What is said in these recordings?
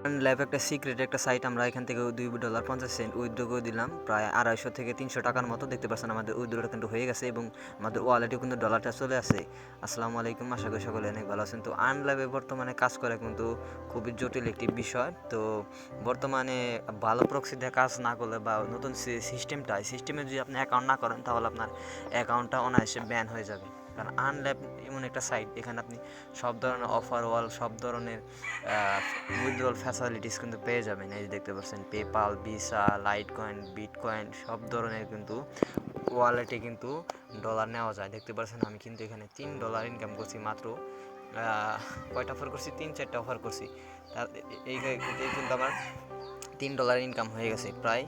Lab একটা secret একটা site আমরা এখান থেকে দুই ডলার পঞ্চাশ সেন্ট উইথড্র করে দিলাম। প্রায় আড়াইশো থেকে তিনশো টাকার মতো, দেখতে পাচ্ছেন আমাদের উইথড্রটা কিন্তু হয়ে গেছে এবং আমাদের ওয়ালেটেও কিন্তু ডলারটা চলে আসে। আসসালামু আলাইকুম, আশা করি সকলে অনেক ভালো আছেন। তো আর্ন ল্যাবে বর্তমানে কাজ করা কিন্তু খুবই জটিল একটি বিষয়। তো বর্তমানে ভালো প্রক্সি দিয়ে কাজ না করলে বা নতুন সিস্টেমটা সিস্টেমে যদি আপনি অ্যাকাউন্ট না করেন, তাহলে আপনার অ্যাকাউন্টটা অনায়াসে ব্যান হয়ে যাবে। কারণ আনল্যাব এমন একটা সাইট এখানে আপনি সব ধরনের অফার ওয়াল সব ধরনের উইথড্রল ফ্যাসিলিটিস কিন্তু পেয়ে যাবেন। এই যে দেখতে পাচ্ছেন PayPal Visa Litecoin Bitcoin সব ধরনের কিন্তু ওয়ালেটে কিন্তু ডলার নেওয়া যায়। দেখতে পাচ্ছেন, আমি কিন্তু এখানে তিন ডলার ইনকাম করছি মাত্র। কয়টা অফার করছি? তিন, চারটা অফার করছি। এই কিন্তু আমার তিন ডলার ইনকাম হয়ে গেছে প্রায়।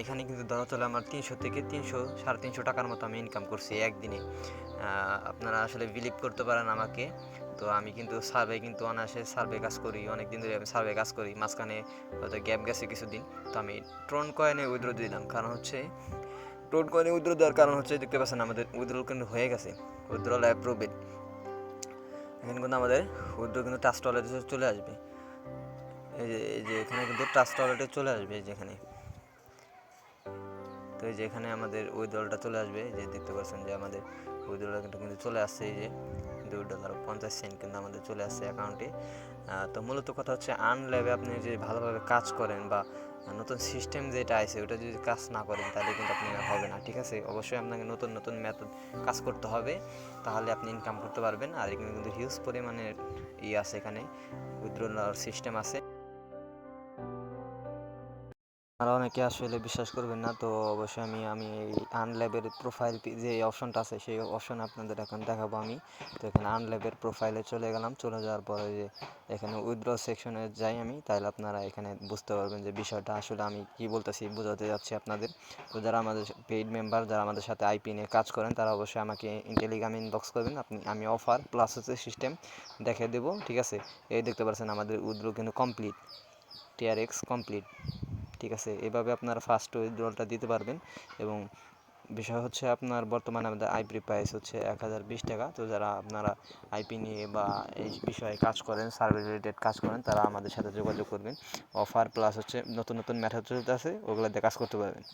এখানে কিন্তু ধরা চলে আমার তিনশো থেকে তিনশো, সাড়ে তিনশো টাকার মতো আমি ইনকাম করছি একদিনে। আপনারা আসলে বিলিভ করতে পারেন আমাকে। তো আমি কিন্তু সার্ভে কিন্তু অনায়াসে সার্ভে কাজ করি অনেক দিন ধরে আমি সার্ভে কাজ করি, মাঝখানে হয়তো গ্যাপ গেছে কিছুদিন। তো আমি ট্রন কয়েনে উইথড্র দিলাম। কারণ হচ্ছে ট্রন কয়েনে উইথড্র দেওয়ার কারণ হচ্ছে, দেখতে পাচ্ছেন আমাদের উইথড্র কিন্তু হয়ে গেছে। উইথড্রল অ্যাপ্রুভেড এখানে কিন্তু আমাদের উইথড্র কিন্তু ট্রাস্ট ওয়ালেটে চলে আসবে। এই যে এখানে কিন্তু ট্রাস্ট ওয়ালেটে চলে আসবে যেখানে তো এই যে এখানে আমাদের ওই দলটা চলে আসবে যে দেখতে পাচ্ছেন যে আমাদের ওই দলটা কিন্তু কিন্তু চলে আসছে, এই যে দুই ডলার পঞ্চাশ সেন্ট কিন্তু আমাদের চলে আসছে অ্যাকাউন্টে তো মূলত কথা হচ্ছে আনল্যাবে আপনি যে ভালোভাবে কাজ করেন বা নতুন সিস্টেম যেটা আছে, ওটা যদি কাজ না করেন তাহলে কিন্তু আপনি হবে না, ঠিক আছে? অবশ্যই আপনাকে নতুন নতুন মেথড কাজ করতে হবে, তাহলে আপনি ইনকাম করতে পারবেন। আর এখানে কিন্তু হিউজ পরিমাণের ই আছে এখানে উইথড্রল সিস্টেম আছে। আপনারা অনেকে আসলে বিশ্বাস করবেন না, তো অবশ্যই আমি আমি এই আনল্যাবের প্রোফাইল যে অপশনটা আছে, সেই অপশন আপনাদের এখন দেখাবো আমি। তো এখানে আনল্যাবের প্রোফাইলে চলে গেলাম, চলে যাওয়ার পরে যে এখানে উইথড্র সেকশনে যাই আমি, তাহলে আপনারা এখানে বুঝতে পারবেন যে বিষয়টা আসলে আমি কি বলতেছি, বোঝাতে যাচ্ছি আপনাদের। তো যারা আমাদের পেইড মেম্বার যারা আমাদের সাথে আইপি নিয়ে কাজ করেন, তারা অবশ্যই আমাকে টেলিগ্রামে ইনবক্স করবেন, আপনি, আমি অফার প্লাস হচ্ছে সিস্টেম দেখে দেবো, ঠিক আছে? এই দেখতে পাচ্ছেন আমাদের উইথড্র কিন্তু কমপ্লিট টিআরএক্স কমপ্লিট ঠিক আছে, এভাবে আপনারা ফার্স্ট উইথড্রলটা দিতে পারবেন। এবং বিষয় হচ্ছে আপনার বর্তমানে আমাদের আইপি প্রাইস হচ্ছে এক হাজার বিশ টাকা। তো যারা আপনারা আইপি নিয়ে বা এই বিষয়ে কাজ করেন সার্ভে রিলেটেড কাজ করেন, তারা আমাদের সাথে যোগাযোগ করবেন। অফার প্লাস হচ্ছে নতুন নতুন মেথড আছে ওগুলো দিয়ে কাজ করতে পারবেন।